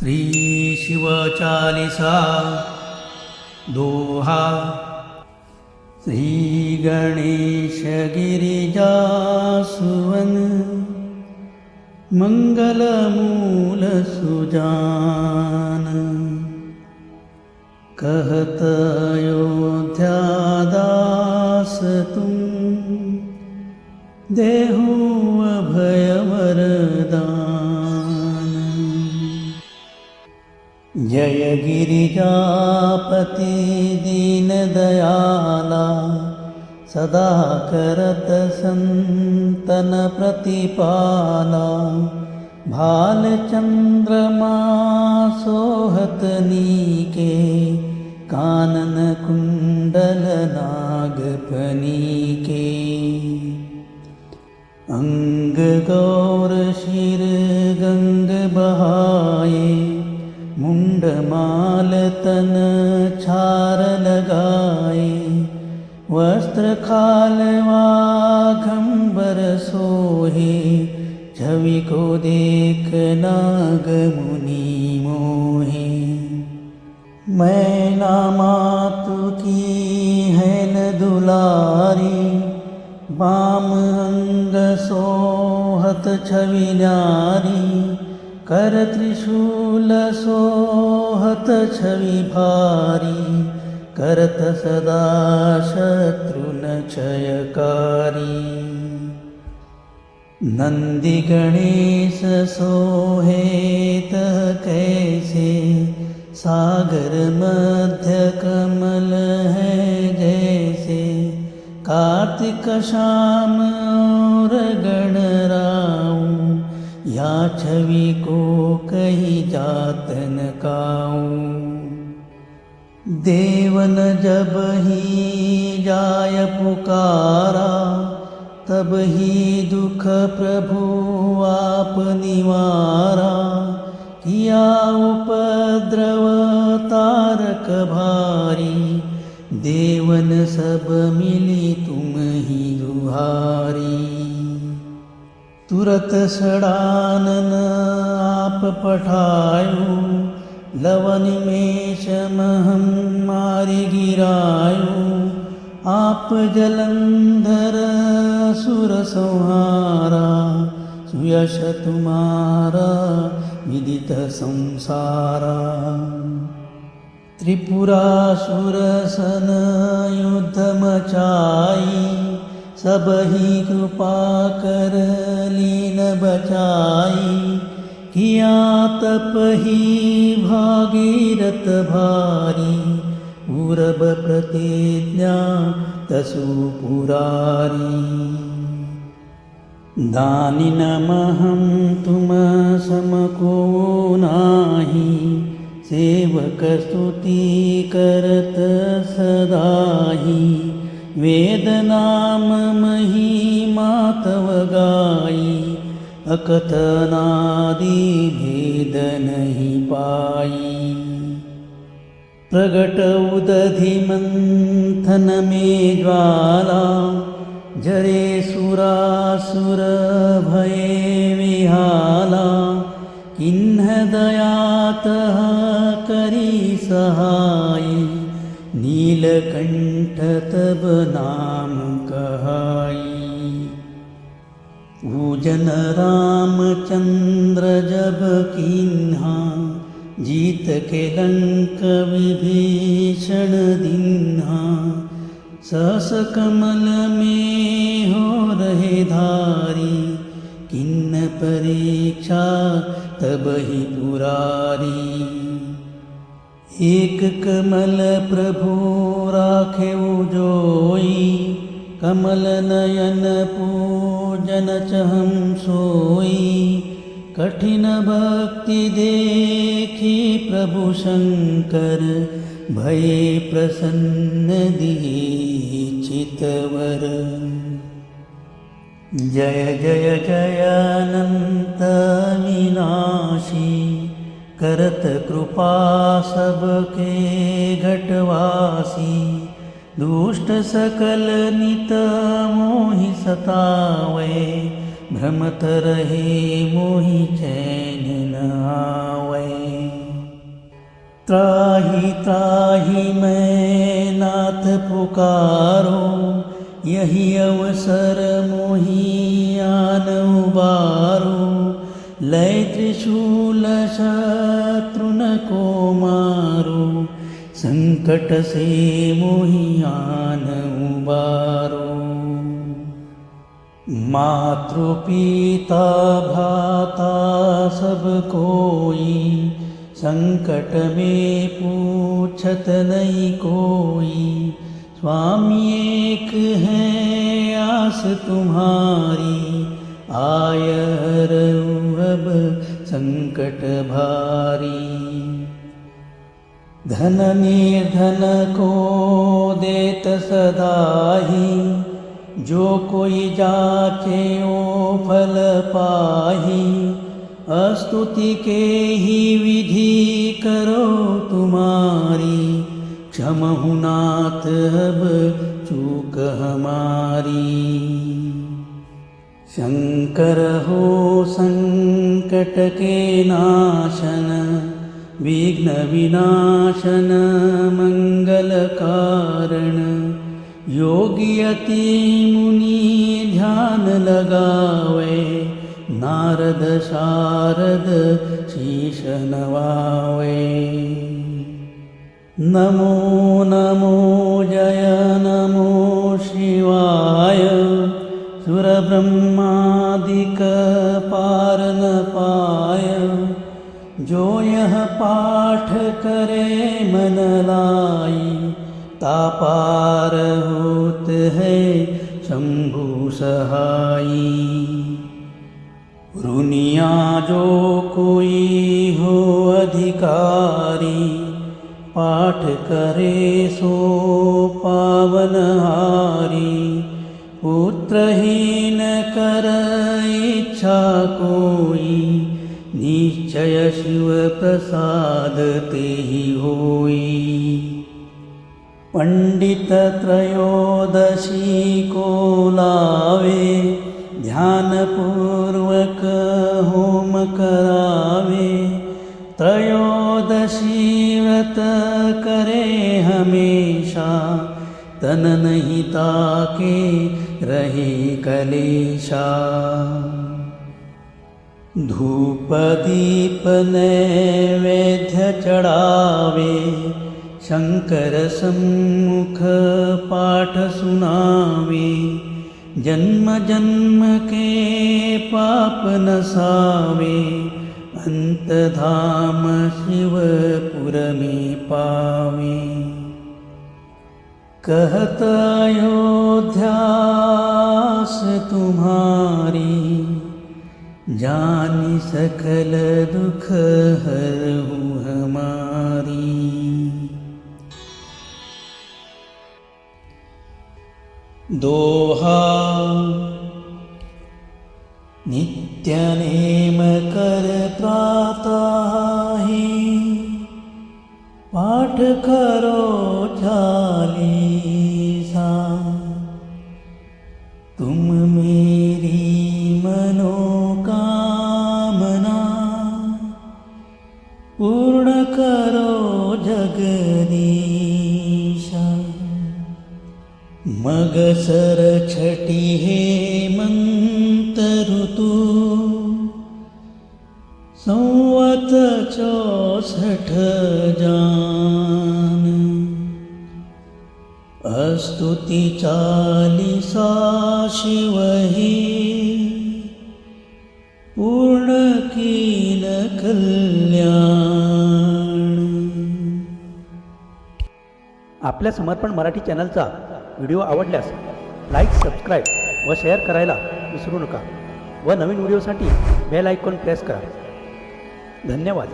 श्रीशिवचालिसा दोहा श्रीगणेशगिरिजासुवन् मङ्गलमूलसुजान। कहतयोध्यादास कहतयोध्यादासतु देहू जय गिरिजापति दीनदयाला सदा करत संतन प्रतिपाला भालचन्द्रमा सोहत नीके कानन कुण्डल माल तन छार लगाए वस्त्र खालवाघंबर सोहे छवि को देख नाग मुनि मोहे। मैना मातु की है न दुलारी बाम अंग सोहत छवि न्यारी कर त्रिशूल सोहत छवि भारी, करत सदा शत्रुन क्षयकारी। नंदी गणेश सोहेत कैसे, सागर मध्य कमल है जैसे। कार्तिक शाम और गणराऊ या छवि को कही जातन काऊं? देवन जब ही जाय पुकारा, तब ही दुख प्रभु आप निवारा। किया उपद्रव तारक भारी, देवन सब मिली तुम ही दुहारी। तुरत सडानन आप पठायो लवनिमेष महं मारि गिरायो। आप जलंधर सुर संहारा सुयश तुम्हारा विदित संसारा। त्रिपुरासुर सन युद्ध मचाई सब ही कृपा कर लीन बचाई। किया तप ही भागीरथ भारी। पूरब प्रतिज्ञा तसु पुरारी। दानिनमहं तुम समको नाही। सेवक स्तुति करत सदाही। वेद नाम महिमा तव गाई अकथनादि भेद नहीं पाई प्रगट उदधि मंथन में ज्वाला, जरे सुरासुर भये विहाला। किन्ह दयातः करी सहाय नीलकंठ तब नाम कहाई। पूजन रामचंद्र जब किन्हा, जीत के लंक विभीषण दिन्हा। सहस कमल में हो रहे धारी, किन्न परीक्षा तब ही पुरारी। एक कमल प्रभु राखे जोई। कमल नयन पूजन चहम सोई। कठिन भक्ति देखी प्रभु शंकर, भये प्रसन्न दिए चितवर। जय जय जय विनाशी करत कृपा सबके घटवासी। दुष्ट सकल नित मोहि सतावे। भ्रमत रहे मोहि चैन न त्राही त्राही मैं नाथ पुकारो। यही अवसर मोही आन उबारो लय त्रिशूल शत्रुन को मारो संकट से मोही आन उबारो मातृ पिता भ्राता सब कोई संकट में पूछत नहीं कोई स्वामी एक है आस तुम्हारी, आय अब संकट भारी। धन निर्धन को देत सदाही, जो कोई जाचे ओ फल पाही। अस्तुति के ही विधि करो तुम्हारी, क्षम नाथ अब चूक हमारी। शंकर हो संकट के नाशन विघ्न विनाशन मंगल कारण योगी अति मुनि ध्यान लगावे नारद शारद शीश नवावे नमो नमो जय नमो शिवाय सुरब्रह्मादिक पार न पाय जो यह पाठ करे मन लाई, तापार होत है शंभु सहाई। रुनिया जो कोई हो अधिकारी, पाठ करे सो पावन हारी। पुत्रहीन कर इच्छा कोई, निश्चय शिव प्रसाद ते ही होई। पंडित त्रयोदशी को लावे, ध्यानपूर्वक होम करावे। त्रयोदशी व्रत करे हमेशा, तन नहीं ताके रहे कलेशा। धूप दीप नैवेद्य चढ़ावे, शंकर सम्मुख पाठ सुनावे। जन्म जन्म के पाप नसावे अंत धाम शिवपुर में पावे। कहत अयोध्यास तुम्हारी जानी सकल दुख हरहु हमारी। दोहा नित्य नेम कर प्रातः ही, पाठ करो पूर्णकरो जगदीश। मगसरछटि हे मन्त संवत चौसठ जान। अस्तुति चालिसा ही आपल्या समर्पण मराठी चॅनलचा व्हिडिओ आवडल्यास लाईक सबस्क्राईब व शेअर करायला विसरू नका व नवीन व्हिडिओसाठी बेल आयकॉन प्रेस करा. धन्यवाद.